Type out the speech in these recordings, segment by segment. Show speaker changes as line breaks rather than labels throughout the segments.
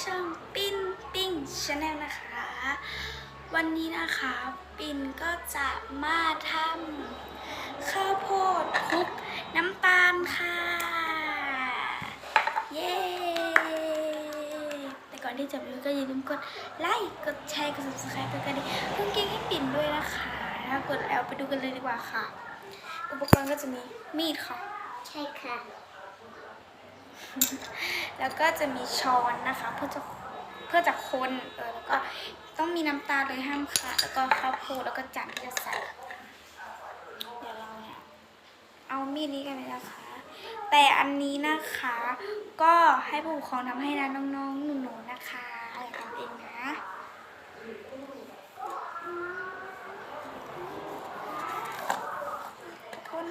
ช่องปิ้นปิ้งชาแนลนะคะ วันนี้นะคะปิ้นก็จะมาทำข้าวโพดคลุกน้ำตาลค่ะ เย้ แต่ก่อนที่จะไปดูก็อย่าลืมกดไลค์กดแชร์กด subscribe กดกระดิ่งเพื่อกิ้งให้ปิ่นด้วยนะคะถ้ากดแล้วไปดูกันเลยดีกว่าค่ะ อุปกรณ์ก็จะมีมีดค่ะ
ใช่ค่ะ
แล้วก็จะมีช้อนนะคะ เพื่อจะเพื่อจะคนเออแล้วก็ต้องมีน้ำตาลเลยห้ามขาดแล้วก็ข้าวโพดแล้วก็จานที่จะใส่เดี๋ยวเราเนี่ยเอามีดนี้กันเลยนะคะ แต่อันนี้นะคะ ก็ให้ผู้ปกครองทำให้นะน้องๆหนูๆนะคะอย่าทำเองนะคน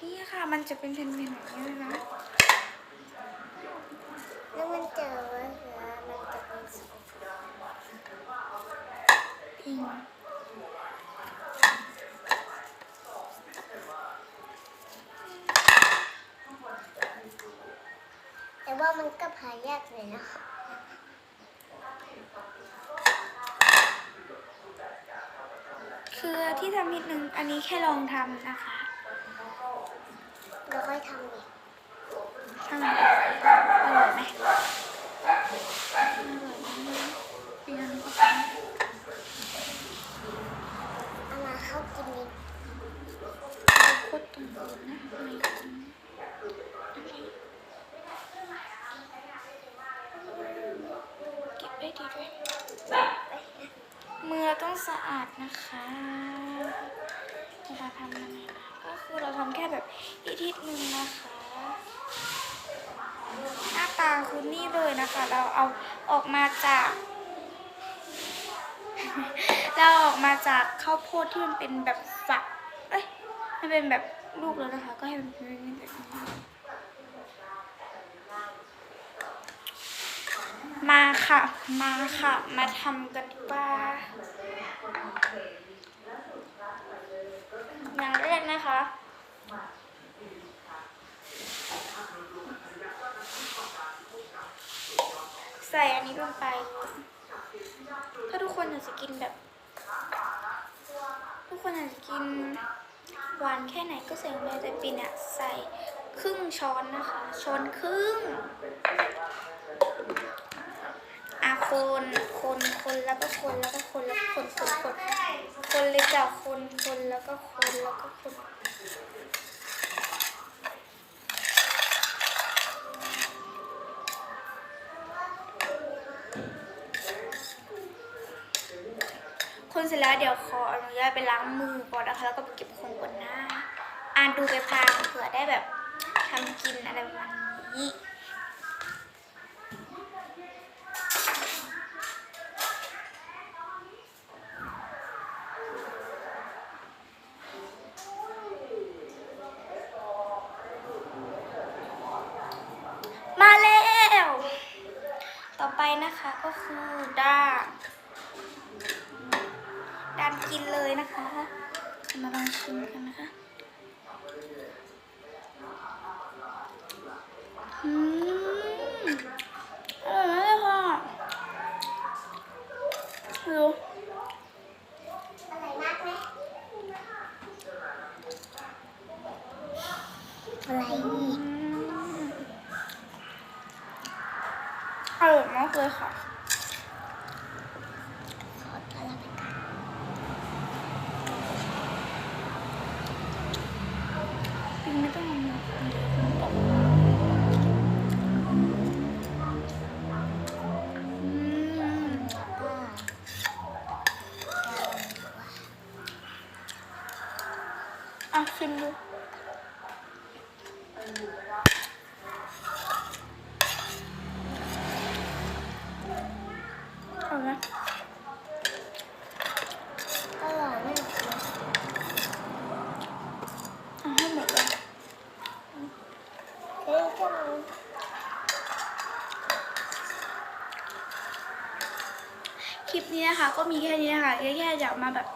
นี่ค่ะมันจะเป็นแผ่นๆแบบนี้เลยนะ
แล้วมันเจอว่าเสือมันจะเป็นสี
พิง
แต่ ว่ามันก็พายากเลยนะคะ
คือที่ทำนิดนึง อันนี้แค่ลองทำนะคะ
เราค่อยทำอีก
ทำอร่อยไหมอร่อยไหมเปลี่ยนก็ท
เอามาเข้ากินนิดำ
โคตรตรงนี้นะ ดีด้วยมือเราต้องสะอาดนะคะเวลาทำมันนะก็คือเราทำแค่แบบอีทิศนึงนะคะ หน้าตาคือนี่เลยนะคะ เราเอาออกมาจาก เราออกมาจากข้าวโพดที่มันเป็นแบบฝัก เอ้ย มันเป็นแบบลูกแล้วนะคะ ก็ให้มันเป็นแบบนี้ มาค่ะ มาค่ะ มาทำกันดีกว่าอย่างแรกนะคะ ใส่อันนี้ลงไป ถ้าทุกคนอยากจะกินแบบ ทุกคนอยากจะกินหวานแค่ไหนก็ใส่ลงไปแต่ปินอะใส่ครึ่งช้อนนะคะ ช้อนครึ่ง คนคนคนแล้วก็คนแล้วก็คนแล้วก็คนคนคนคนเลยจ้ะคนคนแล้วก็คนแล้วก็คนคนเสร็จแล้วเดี๋ยวขออนุญาตไปล้างมือก่อนนะคะแล้วก็ไปเก็บของก่อนนะอ่านดูไปพางเผื่อได้แบบทำกินอะไรประมาณนี้ มาแล้ว ต่อไป นะคะก็คือด้านด้านกินเลยนะคะมาลองชิมกันนะคะอืมอร่อยมากเลยค่ะดู
อะไรมากไหมอะไร
อื
อีก
ม อร่อยมากเลยค่ะ
ขอตัวละไปก่อน
กินไม่ต้องเอามือตกอืม
ก็
อะชิมดู คลิปนี้นะคะ ก็มีแค่นี้นะคะแค่จะมาแบบ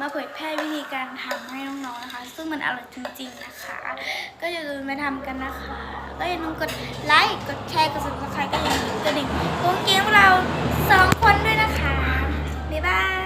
มาเผยแพร่วิธีการทำให้น้องๆนะคะ ซึ่งมันอร่อยจริงๆนะคะ ก็อย่าลืมมาทำกันนะคะ ก็อย่าลืมกดไลค์กดแชร์กดซับสไครต์ก็อย่าลืมกดดิ่งพวกเกมเราสองคนด้วยนะคะบ๊ายบาย